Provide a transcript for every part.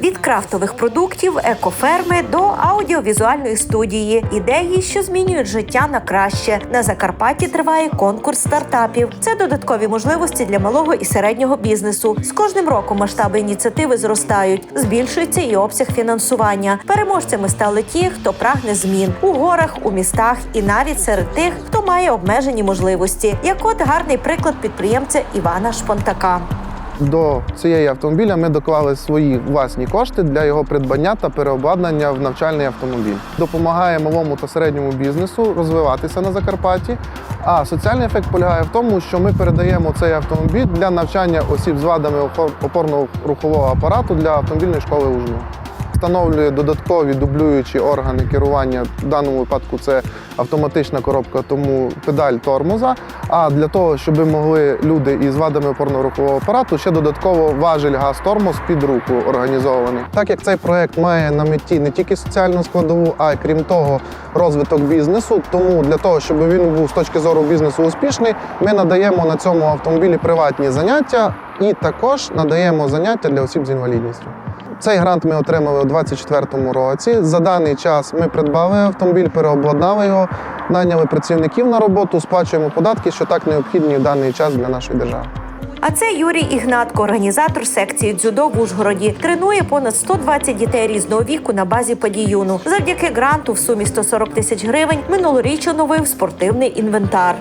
Від крафтових продуктів, екоферми до аудіовізуальної студії. Ідеї, що змінюють життя на краще. На Закарпатті триває конкурс стартапів. Це додаткові можливості для малого і середнього бізнесу. З кожним роком масштаби ініціативи зростають, збільшується і обсяг фінансування. Переможцями стали ті, хто прагне змін у горах, у містах і навіть серед тих, хто має обмежені можливості. Як от гарний приклад підприємця Івана Шпонтака. До цієї автомобіля ми доклали свої власні кошти для його придбання та переобладнання в навчальний автомобіль. Допомагає малому та середньому бізнесу розвиватися на Закарпатті. А соціальний ефект полягає в тому, що ми передаємо цей автомобіль для навчання осіб з вадами опор- опорно-рухового апарату для автомобільної школи УЖНУ. Встановлює додаткові дублюючі органи керування. В даному випадку це автоматична коробка, тому педаль тормоза. А для того, щоб могли люди із вадами опорно-рухового апарату, ще додатково важель газ-тормоз під руку організований. Так як цей проект має на меті не тільки соціальну складову, а й крім того, розвиток бізнесу. Тому для того, щоб він був з точки зору бізнесу успішний, ми надаємо на цьому автомобілі приватні заняття і також надаємо заняття для осіб з інвалідністю. Цей грант ми отримали у 2024 році. За даний час ми придбали автомобіль, переобладнали його, наняли працівників на роботу, сплачуємо податки, що так необхідні в даний час для нашої держави. А це Юрій Ігнатко, організатор секції дзюдо в Ужгороді. Тренує понад 120 дітей різного віку на базі падіюну. Завдяки гранту в сумі 140 тисяч гривень минулоріч оновив спортивний інвентар.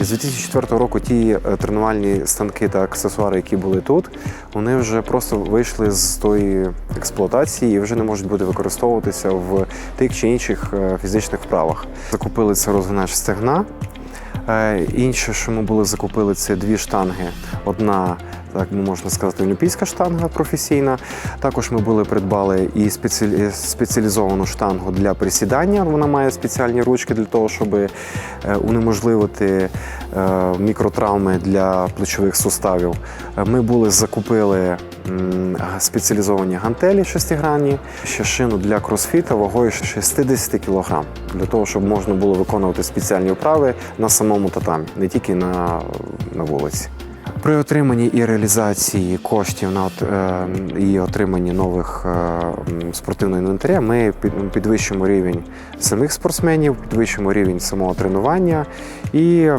З 2004 року ті е, тренувальні станки та аксесуари, які були тут, вони вже просто вийшли з тої експлуатації і вже не можуть бути використовуватися в тих чи інших е, фізичних вправах. Закупили це розгинач стегна. Е, Інше, що ми були закупили, це дві штанги. Одна, так можна сказати, олімпійська штанга професійна. Також ми були придбали і спеціалі- спеціалізовану штангу для присідання. Вона має спеціальні ручки для того, щоб е, унеможливити е, мікротравми для плечових суставів. Ми були закупили спеціалізовані гантелі шестигранні, ще шину для кросфіта вагою 60 кг, для того, щоб можна було виконувати спеціальні вправи на самому татамі, не тільки на, на вулиці. При отриманні і реалізації коштів на е, і отриманні нових е, спортивного інвентаря ми під- підвищуємо рівень самих спортсменів, підвищуємо рівень самого тренування і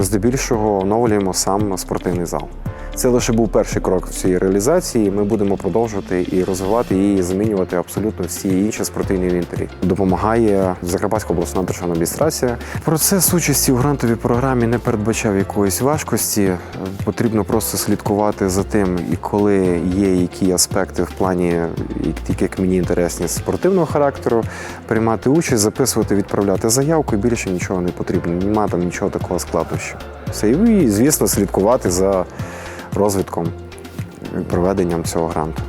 здебільшого оновлюємо сам спортивний зал. Це лише був перший крок в цій реалізації. Ми будемо продовжувати і розвивати і замінювати абсолютно всі інші спортивні інвентарі. Допомагає Закарпатська обласна державна адміністрація. Процес участі у грантовій програмі не передбачав якоїсь важкості. Потрібно просто слідкувати за тим, і коли є які аспекти в плані, тільки як мені інтересні спортивного характеру, приймати участь, записувати, відправляти заявку. і Більше нічого не потрібно. Нема там нічого такого складнощу. Все і, звісно, слідкувати за розвитком і проведенням цього гранту.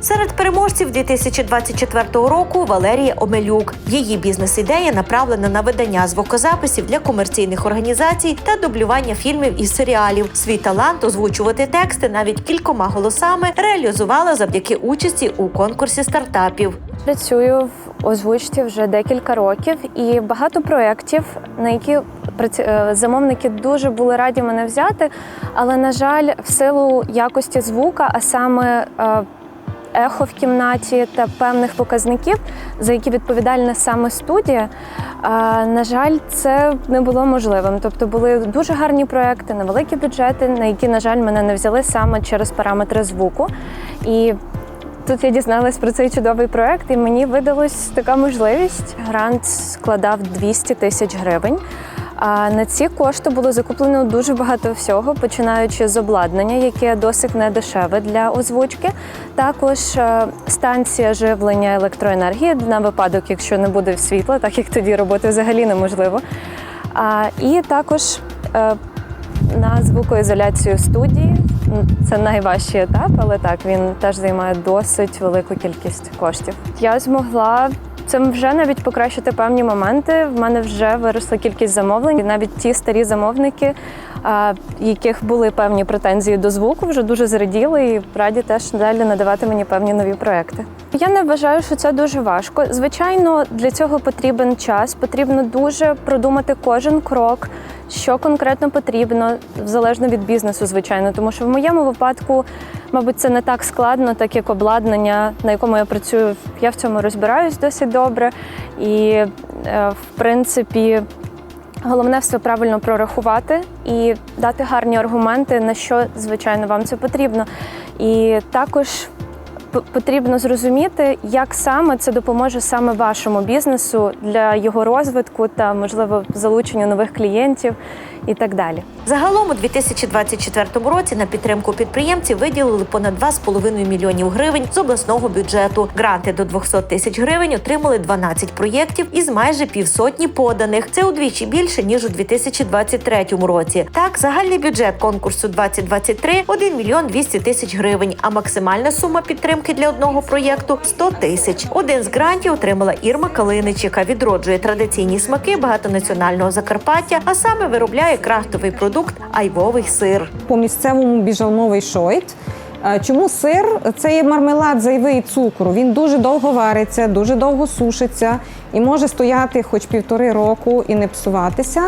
Серед переможців 2024 року Валерія Омелюк. Її бізнес-ідея направлена на видання звукозаписів для комерційних організацій та дублювання фільмів і серіалів. Свій талант озвучувати тексти навіть кількома голосами реалізувала завдяки участі у конкурсі стартапів. Працюю в озвучці вже декілька років і багато проєктів, на які замовники дуже були раді мене взяти. Але, на жаль, в силу якості звука, а саме е, ехо в кімнаті та певних показників, за які відповідальна саме студія, е, на жаль, це не було можливим. Тобто були дуже гарні проекти, невеликі бюджети, на які, на жаль, мене не взяли саме через параметри звуку. І Тут я дізналась про цей чудовий проект, і мені видалась така можливість. Грант складав 200 тисяч гривень. А на ці кошти було закуплено дуже багато всього, починаючи з обладнання, яке досить недешеве для озвучки. Також е, станція живлення електроенергії на випадок, якщо не буде світла, так як тоді роботи взагалі неможливо. І також е, на звукоізоляцію студії. Це найважчий етап, але так він теж займає досить велику кількість коштів. Я змогла це вже навіть покращити певні моменти. В мене вже виросла кількість замовлень. І навіть ті старі замовники, яких були певні претензії до звуку, вже дуже зраділи і раді теж далі надавати мені певні нові проекти. Я не вважаю, що це дуже важко. Звичайно, для цього потрібен час, потрібно дуже продумати кожен крок, що конкретно потрібно, залежно від бізнесу, звичайно. Тому що в моєму випадку, мабуть, це не так складно, так як обладнання, на якому я працюю. Я в цьому розбираюсь досить добре. І, е, в принципі, Головне все правильно прорахувати і дати гарні аргументи, на що звичайно вам це потрібно. І також потрібно зрозуміти, як саме це допоможе саме вашому бізнесу для його розвитку та, можливо, залученню нових клієнтів і так далі. Загалом у 2024 році на підтримку підприємців виділили понад 2,5 мільйонів гривень з обласного бюджету. Гранти до 200 тисяч гривень отримали 12 проєктів із майже півсотні поданих. Це удвічі більше ніж у 2023 році. Так, загальний бюджет конкурсу 2023 – 1 мільйон 200 тисяч гривень, а максимальна сума підтримки для одного проєкту 100 тисяч. Один з грантів отримала Ірма Калинич, яка відроджує традиційні смаки багатонаціонального Закарпаття, а саме виробляє крафтовий продукт айвовий сир. по місцевому біжалмовий шойт. Е, Чому сир? Це є мармелад зайвий цукру. Він дуже довго вариться, дуже довго сушиться і може стояти хоч півтори року і не псуватися.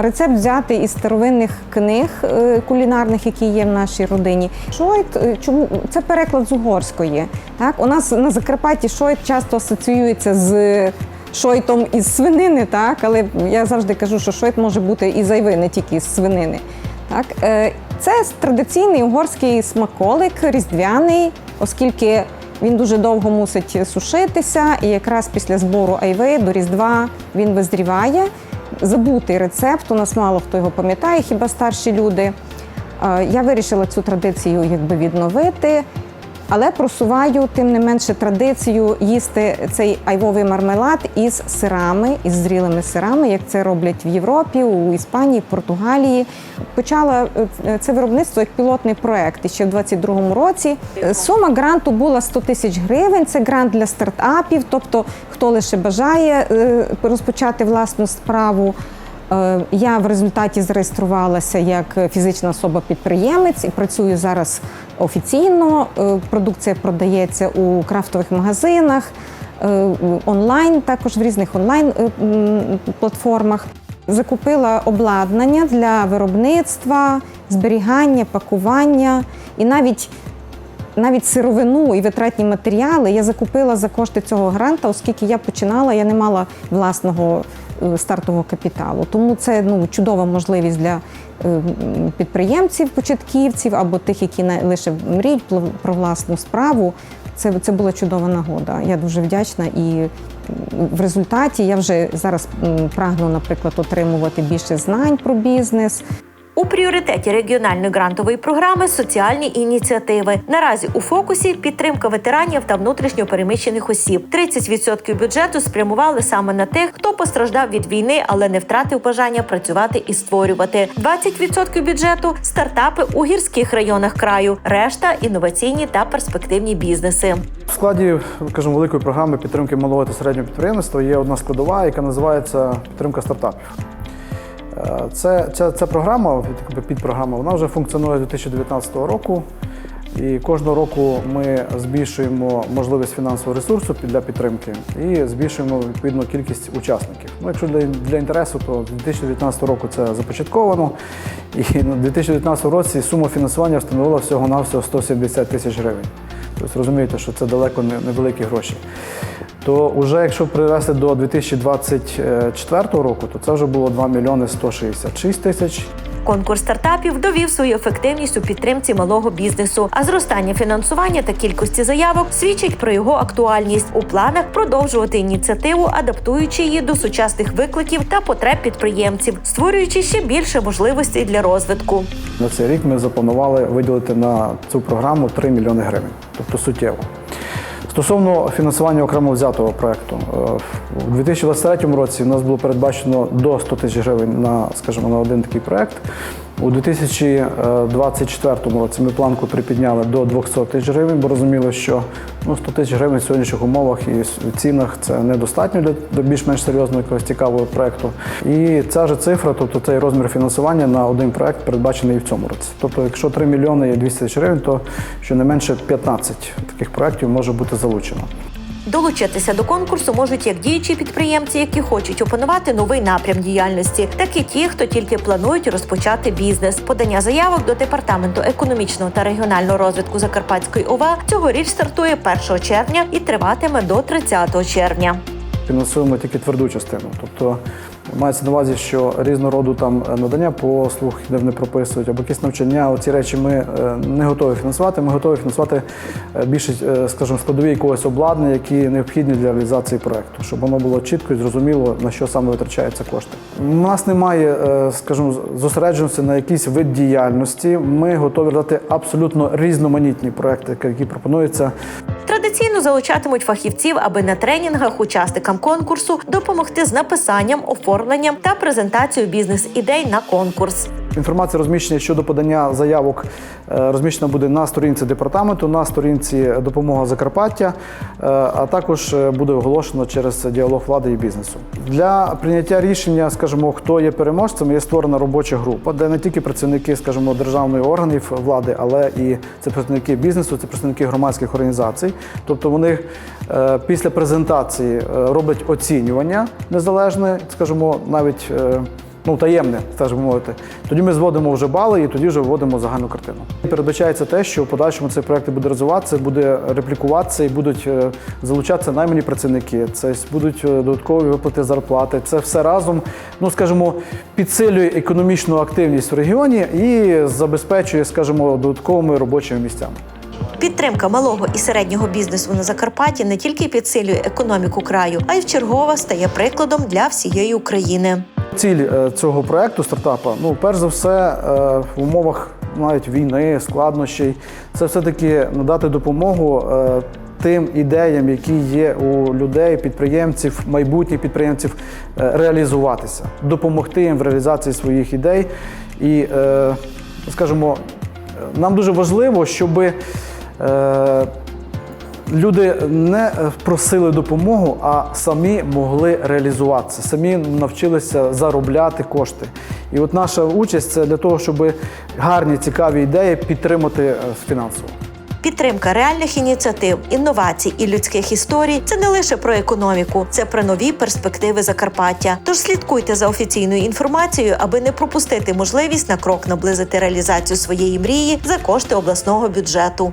Рецепт взяти із старовинних книг е, кулінарних, які є в нашій родині. Шойт, е, чому це переклад з угорської. Так, у нас на Закарпатті шойт часто асоціюється з шойтом із свинини, так але я завжди кажу, що шойт може бути і зайвий, не тільки з свинини. Так, е, це традиційний угорський смаколик, різдвяний, оскільки він дуже довго мусить сушитися, і якраз після збору айви до Різдва він визріває. Забутий рецепт, у нас мало хто його пам'ятає, хіба старші люди. Е, Я вирішила цю традицію якби відновити, але просуваю тим не менше традицію їсти цей айвовий мармелад із сирами, із зрілими сирами, як це роблять в Європі, у Іспанії, Португалії. Почала е, це виробництво як пілотний проект і ще в 22-му році. Е, Сума гранту була 100 тисяч гривень. Це грант для стартапів, тобто хто лише бажає е, розпочати власну справу. Е, Я в результаті зареєструвалася як фізична особа-підприємець і працюю зараз офіційно. Е, Продукція продається у крафтових магазинах, е, онлайн, також в різних онлайн платформах. Закупила обладнання для виробництва, зберігання, пакування і навіть навіть сировину і витратні матеріали я закупила за кошти цього гранта, оскільки я починала, я не мала власного стартового капіталу. Тому це ну, чудова можливість для е, підприємців, початківців або тих, які лише мріють про власну справу. Це, це була чудова нагода. Я дуже вдячна і в результаті я вже зараз прагну, наприклад, отримувати більше знань про бізнес. У пріоритеті регіональної грантової програми соціальні ініціативи. Наразі у фокусі підтримка ветеранів та внутрішньо переміщених осіб. 30% бюджету спрямували саме на тих, хто постраждав від війни, але не втратив бажання працювати і створювати. 20% бюджету стартапи у гірських районах краю, решта інноваційні та перспективні бізнеси. В складі, скажімо, великої програми підтримки малого та середнього підприємництва є одна складова, яка називається підтримка стартапів. Це, ця, ця програма, підпрограма, вона вже функціонує з 2019 року. І кожного року ми збільшуємо можливість фінансового ресурсу для підтримки і збільшуємо відповідно кількість учасників. Ну, якщо для, для інтересу, то з 2019 року це започатковано. І на 2019 році сума фінансування встановила всього-навсього 170 тисяч гривень. Тобто розумієте, що це далеко не невеликі гроші. То вже якщо привести до 2024 року, то це вже було 2 мільйони 166 тисяч. Конкурс стартапів довів свою ефективність у підтримці малого бізнесу, а зростання фінансування та кількості заявок свідчить про його актуальність у планах продовжувати ініціативу, адаптуючи її до сучасних викликів та потреб підприємців, створюючи ще більше можливостей для розвитку. На цей рік ми запланували виділити на цю програму 3 мільйони гривень, тобто суттєво. Стосовно фінансування окремо взятого проекту, е, у 2023 році в нас було передбачено до 100 тисяч гривень на, скажімо, на один такий проект. У 2024 році ми планку припідняли до 200 тисяч гривень, бо розуміли, що ну, 100 тисяч гривень в сьогоднішніх умовах і в цінах це недостатньо для, для більш-менш серйозного якогось цікавого проєкту. І ця ж цифра, тобто цей розмір фінансування на один проєкт передбачений і в цьому році. Тобто, якщо 3 мільйони і 200 тисяч гривень, то щонайменше 15 таких проєктів може бути залучено. Долучитися до конкурсу можуть як діючі підприємці, які хочуть опанувати новий напрям діяльності, так і ті, хто тільки планують розпочати бізнес. Подання заявок до департаменту економічного та регіонального розвитку Закарпатської ОВА цьогоріч стартує 1 червня і триватиме до 30 червня. Фінансуємо тільки тверду частину. Тобто мається на увазі, що різного роду там надання послуг, де вони прописують, або якісь навчання. Оці речі ми е, не готові фінансувати. Ми готові фінансувати е, більше, е, скажімо, складові якогось обладнання, які необхідні для реалізації проекту, щоб воно було чітко і зрозуміло, на що саме витрачаються кошти. У нас немає, е, скажімо, зосередженості на якийсь вид діяльності. Ми готові дати абсолютно різноманітні проекти, які пропонуються Традиційно залучатимуть фахівців, аби на тренінгах учасникам конкурсу допомогти з написанням, оформленням та презентацією бізнес-ідей на конкурс. Інформація розміщення щодо подання заявок е, розміщена буде на сторінці департаменту, на сторінці допомога Закарпаття, е, а також е, буде оголошено через діалог влади і бізнесу. Для прийняття рішення, скажімо, хто є переможцем, є створена робоча група, де не тільки працівники, скажімо, державних органів влади, але і це представники бізнесу, це представники громадських організацій. Тобто вони після презентації роблять оцінювання незалежне, скажімо, навіть. Ну, таємне, так би мовити. Тоді ми зводимо вже бали і тоді вже вводимо загальну картину. Передбачається те, що в подальшому цей проект буде розвиватися, буде реплікуватися і будуть е, залучатися наймані працівники. Це будуть е, додаткові виплати зарплати. Це все разом, ну скажімо, підсилює економічну активність в регіоні і забезпечує, скажімо, додатковими робочими місцями. Підтримка малого і середнього бізнесу на Закарпатті не тільки підсилює економіку краю, а й вчергове стає прикладом для всієї України. Ціль е, цього проекту стартапа, ну перш за все, е, в умовах навіть війни, складнощів, це все-таки надати допомогу е, тим ідеям, які є у людей, підприємців, майбутніх підприємців, реалізуватися, допомогти їм в реалізації своїх ідей. І, скажімо, нам дуже важливо, щоби. Е, Люди не просили допомогу, а самі могли реалізуватися, самі навчилися заробляти кошти. І от наша участь це для того, щоб гарні цікаві ідеї підтримати е, фінансово. Підтримка реальних ініціатив, інновацій і людських історій це не лише про економіку, це про нові перспективи Закарпаття. Тож слідкуйте за офіційною інформацією, аби не пропустити можливість на крок наблизити реалізацію своєї мрії за кошти обласного бюджету.